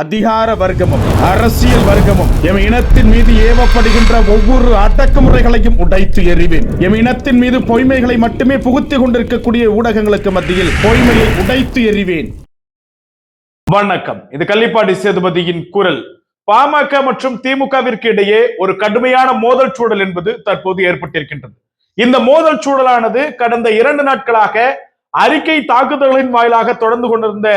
அதிகார வர்க்கமும் அரசியல் வர்க்கமும் எம் இனத்தின் மீது ஏவப்படுகின்ற ஒவ்வொரு அடக்குமுறைகளையும் உடைத்து எறிவேன். எம் இனத்தின் மீது பொய்மைகளை மட்டுமே புகுத்திக் கொண்டிருக்கக்கூடிய ஊடகங்களுக்கு மத்தியில் பொய்மையை உடைத்து எறிவேன். வணக்கம். இது கள்ளிப்பாடி சேதுபதியின் குரல். பாமக மற்றும் திமுகவிற்கு இடையே ஒரு கடுமையான மோதல் சூழல் என்பது தற்போது ஏற்பட்டிருக்கின்றது. இந்த மோதல் சூழலானது கடந்த இரண்டு நாட்களாக அறிக்கை தாக்குதல்களின் வாயிலாக தொடர்ந்து கொண்டிருந்த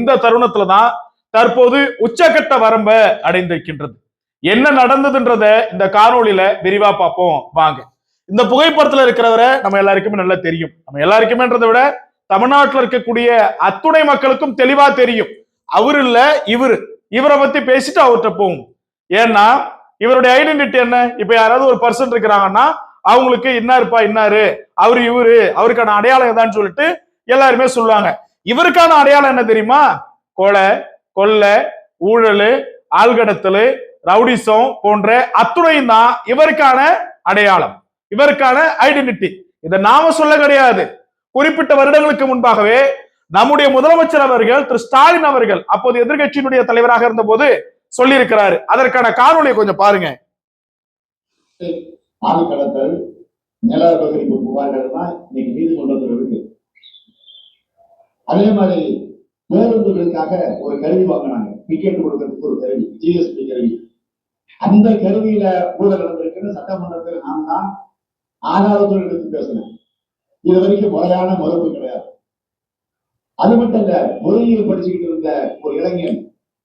இந்த தருணத்துல தான் தற்போது உச்சகட்ட வரம்ப அடைந்திருக்கின்றது. என்ன நடந்ததுன்றத இந்த காணொலியில விரிவா பார்ப்போம். வாங்க. இந்த புகைப்படத்துல இருக்கிறவரை நம்ம எல்லாருக்குமே நல்லா தெரியும். நம்ம எல்லாருக்குமேன்றதை விட தமிழ்நாட்டில் இருக்கக்கூடிய அத்துணை மக்களுக்கும் தெளிவா தெரியும். அவர் இல்ல இவரு. இவரை பத்தி பேசிட்டு அவர்கிட்ட போகும் ஏன்னா இவருடைய ஐடென்டிட்டி என்ன? இப்ப யாராவது ஒரு பர்சன் இருக்கிறாங்கன்னா அவங்களுக்கு இன்னாருப்பா இன்னாரு. அவரு இவரு. அவருக்கான அடையாளம் எதான்னு சொல்லிட்டு எல்லாருமே சொல்லுவாங்க. இவருக்கான அடையாளம் என்ன தெரியுமா? கொலை. கொள்ளை ஊழல் ஆள்கடத்தல் ரவுடிசம் போன்ற அத்துணையும் தான் இவருக்கான அடையாளம் இவருக்கான ஐடென்டிட்டி. இதை நாம சொல்ல கிடையாது. குறிப்பிட்ட வருடங்களுக்கு முன்பாகவே நம்முடைய முதலமைச்சர் அவர்கள் திரு ஸ்டாலின் அவர்கள் அப்போது எதிர்கட்சியினுடைய தலைவராக இருந்த போது சொல்லியிருக்கிறாரு. அதற்கான காணொலியை கொஞ்சம் பாருங்க. கடத்தல் நில அபகரிப்பு இன்னைக்கு நீதிமன்றத்தில் இருக்கு அதே மாதிரி பேருந்துகளுக்காக ஒரு கருவி வாங்கினாங்க. டிக்கெட் கொடுக்கறதுக்கு ஒரு கருவி ஜிஎஸ்டி கருவி. அந்த கருவியில ஊழல் நடந்திருக்குன்னு சட்டமன்றத்தில் நான் தான் ஆதாரத்தோடு எடுத்து பேசினேன். இது வரைக்கும் முறையான மறுப்பு கிடையாது. அது மட்டும் இல்ல பொறியியல் படிச்சுக்கிட்டு இருந்த ஒரு இளைஞன்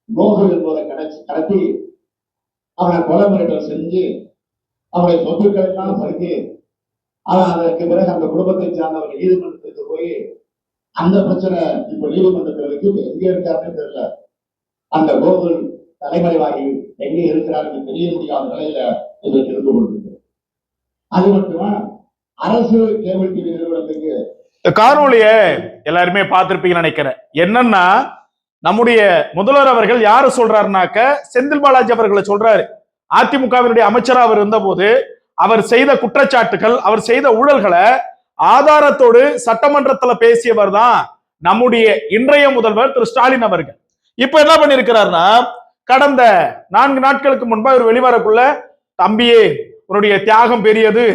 கோகுல் என்பதை கடச்சி கடத்தி அவனை கொலை மிரட்டல் செஞ்சு அவனை சொத்துக்களை எல்லாம் பறித்து ஆனால் அதற்கு பிறகு அந்த குடும்பத்தை சார்ந்தவர்கள் நீதிமன்றத்துக்கு போய் அந்த பிரச்சனை இப்ப நீதிமன்றத்தில் இருக்கு எங்க இருக்காருன்னு தெரியல. அந்த கோகுல் தலைமறைவாகி எங்கே இருக்கிறார்கள் தெரிய முடியாத நிலையில இன்றைக்கு இருந்து கொண்டிருக்கு அது மட்டுமா? அரசு கேபிள் டிவி நிறுவனத்துக்கு இந்த காணொலிய எல்லாருமே பார்த்திருப்பீங்கன்னு நினைக்கிறேன். என்னன்னா நம்முடைய முதல்வர் அவர்கள் யாரு சொல்றாருனாக்க செந்தில் பாலாஜி அவர்களை சொல்றாரு. அதிமுகவினுடைய அமைச்சரா அவர் இருந்த போது அவர் செய்த குற்றச்சாட்டுகள் அவர் செய்த ஊழல்களை ஆதாரத்தோடு சட்டமன்றத்துல பேசியவர் தான் நம்முடைய இன்றைய முதல்வர் திரு ஸ்டாலின் அவர்கள். இப்ப என்ன பண்ணிருக்கிறாருன்னா கடந்த நான்கு நாட்களுக்கு முன்பா இவர் வெளிவரக்குள்ள தம்பியே உன்னுடைய தியாகம் பெரியது.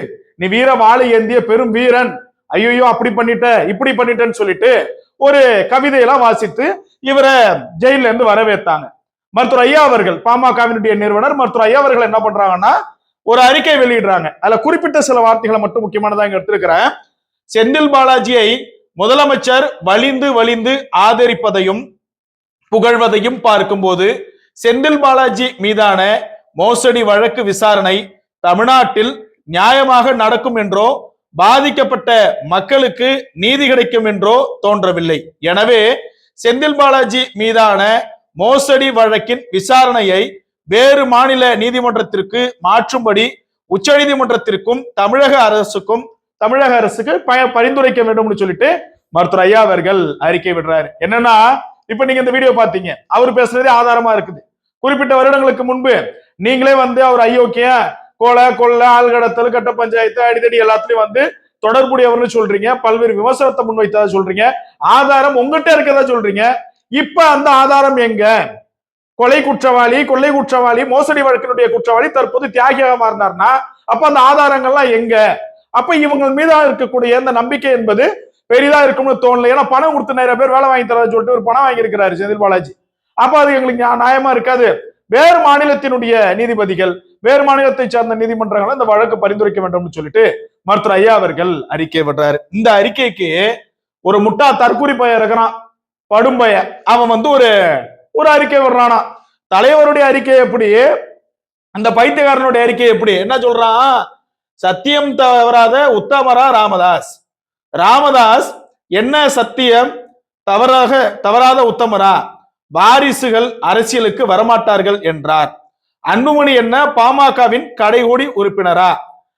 நீ வீர வாழை ஏந்திய பெரும் வீரன். ஐயோ அப்படி பண்ணிட்ட இப்படி பண்ணிட்டேன்னு சொல்லிட்டு ஒரு கவிதையெல்லாம் வாசித்து இவரை ஜெயில இருந்து வரவேற்றாங்க மருத்துவர் ஐயா அவர்கள் பாமகவினுடைய நிறுவனர் மருத்துவர் ஐயா அவர்கள் என்ன பண்றாங்கன்னா ஒரு அறிக்கை வெளியிடுறாங்க. அதுல குறிப்பிட்ட சில வார்த்தைகளை மட்டும் முக்கியமானதாக எடுத்திருக்கிறேன். செந்தில் பாலாஜியை முதலமைச்சர் வலிந்து வலிந்து ஆதரிப்பதையும் புகழ்வதையும் பார்க்கும்போது செந்தில் பாலாஜி மீதான மோசடி வழக்கு விசாரணை தமிழ்நாட்டில் நியாயமாக நடக்கும் என்றோ பாதிக்கப்பட்ட மக்களுக்கு நீதி கிடைக்கும் என்றோ தோன்றவில்லை. எனவே செந்தில் பாலாஜி மீதான மோசடி வழக்கின் விசாரணையை வேறு மாநில நீதிமன்றத்திற்கு மாற்றும்படி உச்சநீதிமன்றத்திற்கும் தமிழக அரசுக்கும் தமிழக அரசுக்கு ப- பரிந்துரைக்க வேண்டும்னு சொல்லிட்டு மருத்துவர் ஐயா அவர்கள் அறிக்கை விடுறாரு. என்னன்னா இப்ப நீங்க இந்த வீடியோ பாத்தீங்க அவர் பேசுறதே ஆதாரமா இருக்குது. குறிப்பிட்ட வருடங்களுக்கு முன்பு நீங்களே வந்து அவர் ஐயோக்கிய கொலை கொள்ளை ஆள்கடத்தல் கட்ட பஞ்சாயத்து அடிதடி எல்லாத்துலயும் வந்து தொடர்புடையவர்னு சொல்றீங்க. பல்வேறு விமர்சனத்தை முன்வைத்ததா சொல்றீங்க. ஆதாரம் உங்ககிட்ட இருக்கதா சொல்றீங்க. இப்ப அந்த ஆதாரம் எங்க? கொலை குற்றவாளி கொள்ளை குற்றவாளி மோசடி வழக்கினுடைய குற்றவாளி தற்போது தியாகியாக மாறினார்னா அப்ப அந்த ஆதாரங்கள்லாம் எங்க? அப்ப இவங்க மீதா இருக்கக்கூடிய இந்த நம்பிக்கை என்பது பெரிதா இருக்கும்னு தோணல. ஏன்னா பணம் கொடுத்து நிறைய பேர் வேலை வாங்கி தராது சொல்லிட்டு ஒரு பணம் வாங்கியிருக்கிறாரு செந்தில் பாலாஜி. அப்ப அது எங்களுக்கு நியா- நியாயமா இருக்காது. வேறு மாநிலத்தினுடைய நீதிபதிகள் வேறு மாநிலத்தை சார்ந்த நீதிமன்றங்கள் இந்த வழக்கு பரிந்துரைக்க வேண்டும்னு சொல்லிட்டு மருத்துவர் ஐயா அவர்கள் அறிக்கை விடுறாரு. இந்த அறிக்கைக்கு ஒரு முட்டா தற்கூரி பையன் இருக்கிறான். படும் பையன். அவன் வந்து ஒரு ஒரு அறிக்கை விடுறானா. தலைவருடைய அறிக்கை எப்படி அந்த பைத்தியக்காரனுடைய அறிக்கை எப்படி என்ன சொல்றான்? சத்தியம் தவறாத உத்தமரா ராமதாஸ். ராமதாஸ் என்ன சத்தியம்? தவறாக தவறாத உத்தமரா? வாரிசுகள் அரசியலுக்கு வரமாட்டார்கள் என்றார். அன்புமணி என்ன? பாமகவின் கடைகோடி உறுப்பினரா?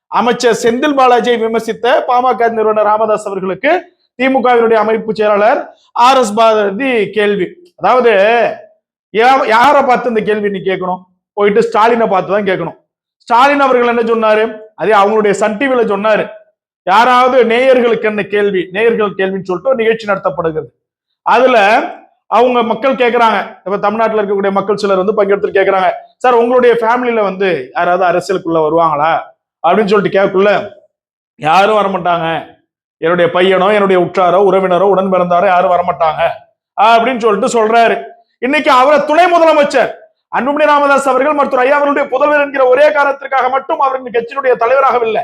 அமைச்சர் செந்தில் பாலாஜியை விமர்சித்த பாமக நிறுவனர் ராமதாஸ் அவர்களுக்கு திமுகவினுடைய அமைப்பு செயலாளர் ஆர் எஸ் பாரதி கேள்வி. அதாவது யா- யாரை பார்த்து இந்த கேள்வி நீ கேட்கணும்? போயிட்டு ஸ்டாலினை பார்த்து தான் கேட்கணும். ஸ்டாலின் அவர்கள் என்ன சொன்னாரு? அதே அவங்களுடைய சன் டிவில சொன்னாரு யாராவது நேயர்களுக்கு என்ன கேள்வி? நேயர்கள் கேள்வின்னு சொல்லிட்டு ஒரு நிகழ்ச்சி நடத்தப்படுகிறது. அதுல அவங்க மக்கள் கேட்கறாங்க இப்ப தமிழ்நாட்டில் இருக்கக்கூடிய மக்கள் சிலர் வந்து பங்கெடுத்து கேட்கறாங்க சார் உங்களுடைய ஃபேமிலியில வந்து யாராவது அரசியலுக்குள்ள வருவாங்களா? அப்படின்னு சொல்லிட்டு கேட்குள்ள யாரும் வரமாட்டாங்க. என்னுடைய பையனோ என்னுடைய உற்றாரோ உறவினரோ உடன் பிறந்தாரோ யாரும் வரமாட்டாங்க. அப்படின்னு சொல்லிட்டு சொல்றாரு. இன்னைக்கு அவரை துணை முதலமைச்சர் அன்புமணி ராமதாஸ் அவர்கள் மருத்துவர் ஐயா அவர்களுடைய புதல்வர் என்கிற ஒரே காரணத்திற்காக மட்டும் அவர் இந்த கட்சியினுடைய தலைவராகவில்லை.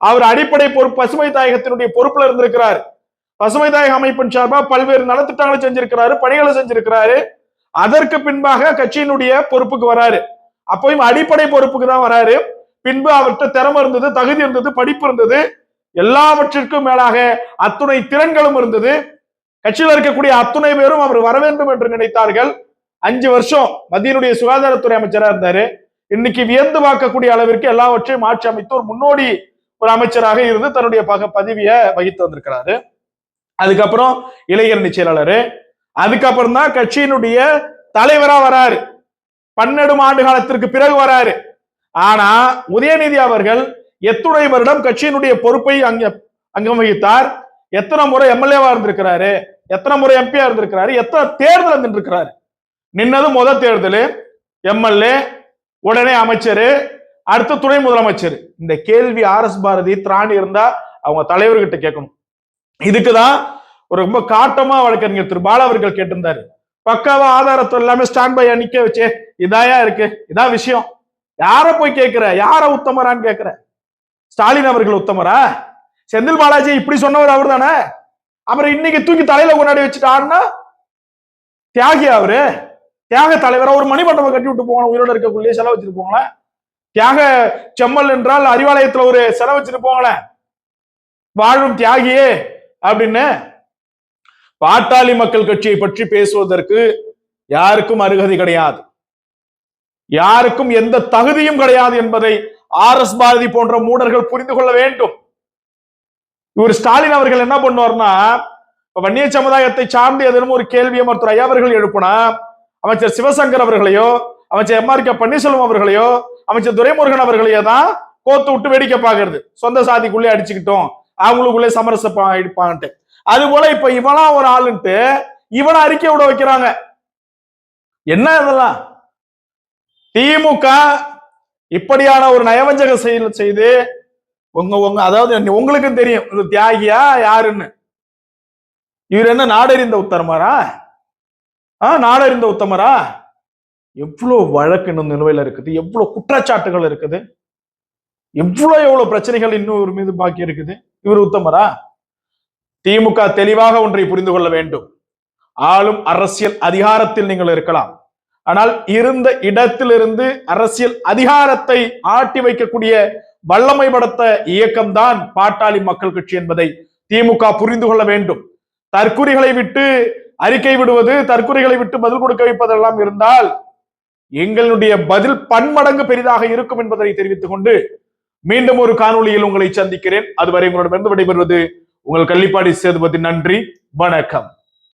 அவர் அடிப்படை பொறுப்பு பசுமை தாயகத்தினுடைய பொறுப்புல இருந்திருக்கிறார். பசுமை தாயக அமைப்பின் சார்பாக பல்வேறு நலத்திட்டங்களை செஞ்சிருக்கிறாரு பணிகளை செஞ்சிருக்கிறாரு. அதற்கு பின்பாக கட்சியினுடைய பொறுப்புக்கு வராரு. அப்பயும் அடிப்படை பொறுப்புக்கு தான் வராரு. பின்பு அவர்கிட்ட திறமை இருந்தது தகுதி இருந்தது படிப்பு இருந்தது. எல்லாவற்றிற்கும் மேலாக அத்துணை திறன்களும் இருந்தது. கட்சியில் இருக்கக்கூடிய அத்துணை பேரும் அவர் வர வேண்டும் என்று நினைத்தார்கள். அஞ்சு வருஷம் மத்தியினுடைய சுகாதாரத்துறை அமைச்சரா இருந்தாரு. இன்னைக்கு வியந்து பார்க்கக்கூடிய அளவிற்கு எல்லாவற்றையும் ஆட்சி அமைத்து ஒரு முன்னோடி ஒரு அமைச்சராக இருந்து தன்னுடைய பக பதவியை வகித்து வந்திருக்கிறாரு. அதுக்கப்புறம் இளைஞரணி செயலாளர். அதுக்கப்புறம் தான் கட்சியினுடைய தலைவரா வராரு. பன்னெடும் ஆண்டு காலத்திற்கு பிறகு வராரு. ஆனா உதயநிதி அவர்கள் எத்துணை வருடம் கட்சியினுடைய பொறுப்பை அங்க அங்கம் வகித்தார். எத்தனை முறை எம்எல்ஏவா இருந்திருக்கிறாரு. எத்தனை முறை எம்பியா இருந்திருக்கிறாரு. எத்தனை தேர்தல் நின்றிருக்கிறாரு நின்னது முத தேர்தல் எம்எல்ஏ உடனே அமைச்சர் அடுத்த துணை முதலமைச்சர். இந்த கேள்வி ஆர் எஸ் பாரதி திராணி இருந்தா அவங்க தலைவர்கிட்ட கேட்கணும். இதுக்குதான் ஒரு ரொம்ப காட்டமா வழக்கறிஞர் திரு பாலா அவர்கள் கேட்டிருந்தாரு. பக்காவா ஆதாரத்தை எல்லாமே ஸ்டாண்ட் பை நிக்க வச்சு. இதாயா இருக்கு? இதான் விஷயம். யார போய் கேட்கிற யார உத்தமரான்னு கேட்கிற ஸ்டாலின் அவர்கள் உத்தமரா? செந்தில் பாலாஜி இப்படி சொன்னவர் அவர் தானே அப்புறம் இன்னைக்கு தூக்கி தலையில கொண்டாடி வச்சுட்டாருன்னா தியாகி அவரு. தியாக தலைவரா ஒரு மணிமண்டபம் கட்டி விட்டு போவாங்க உயிரோட இருக்கக்குள்ளேயே செலவு வச்சுட்டு தியாக செம்மல் என்றால் அறிவாலயத்துல ஒரு செலவு வச்சுட்டு வாழும் தியாகியே அப்படின்னு பாட்டாளி மக்கள் கட்சியை பற்றி பேசுவதற்கு யாருக்கும் அருகதை கிடையாது. யாருக்கும் எந்த தகுதியும் கிடையாது என்பதை ஆர் எஸ் பாரதி போன்ற மூடர்கள் புரிந்து கொள்ள வேண்டும். இவர் ஸ்டாலின் அவர்கள் என்ன பண்ணுவார்னா வன்னிய சமுதாயத்தை சார்ந்து எதனும் ஒரு கேள்வியை மருத்துவர் ஐயா அவர்கள் எழுப்புனா அமைச்சர் சிவசங்கர் அவர்களையோ அமைச்சர் எம் ஆர் கே பன்னீர்செல்வம் அவர்களையோ அமைச்சர் துரைமுருகன் அவர்களையோ தான் கோத்து விட்டு வேடிக்கை பார்க்கறது. சொந்த சாதிக்குள்ளே அடிச்சுக்கிட்டோம். அவங்களுக்குள்ளே சமரசப்பா அது போல இப்ப இவனா ஒரு ஆளுன்ட்டு இவனை அறிக்கை விட வைக்கிறாங்க. என்ன இதெல்லாம்? திமுக இப்படியான ஒரு நயவஞ்சக செயல் செய்து உங்க உங்க அதாவது உங்களுக்கும் தெரியும். இது தியாகியா யாருன்னு. இவர் என்ன நாடறிந்த உத்தரமாரா? ஆ நாடறிந்த உத்தமரா? எவ்வளோ வழக்கு இன்னும் நிலுவையில் இருக்குது? எவ்வளவு குற்றச்சாட்டுகள் இருக்குது? எவ்வளவு எவ்வளவு பிரச்சனைகள் இன்னும் இவர் மீது பாக்கி இருக்குது? இவர் உத்தமரா? திமுக தெளிவாக ஒன்றை புரிந்து கொள்ள வேண்டும். ஆளும் அரசியல் அதிகாரத்தில் நீங்கள் இருக்கலாம். ஆனால் இருந்த இடத்திலிருந்து அரசியல் அதிகாரத்தை ஆட்டி வைக்கக்கூடிய வல்லமை படுத்த இயக்கம்தான் பாட்டாளி மக்கள் கட்சி என்பதை திமுக புரிந்து கொள்ள வேண்டும். தற்குறிகளை விட்டு அறிக்கை விடுவது தற்கொலைகளை விட்டு பதில் கொடுக்க வைப்பதெல்லாம் இருந்தால் எங்களுடைய பதில் பன்மடங்கு பெரிதாக இருக்கும் என்பதை தெரிவித்துக் கொண்டு மீண்டும் ஒரு காணொளியில் உங்களை சந்திக்கிறேன். அதுவரை உங்களிடமிருந்து விடைபெறுவது உங்கள் கள்ளிப்பாடி சேதுபதி. நன்றி வணக்கம்.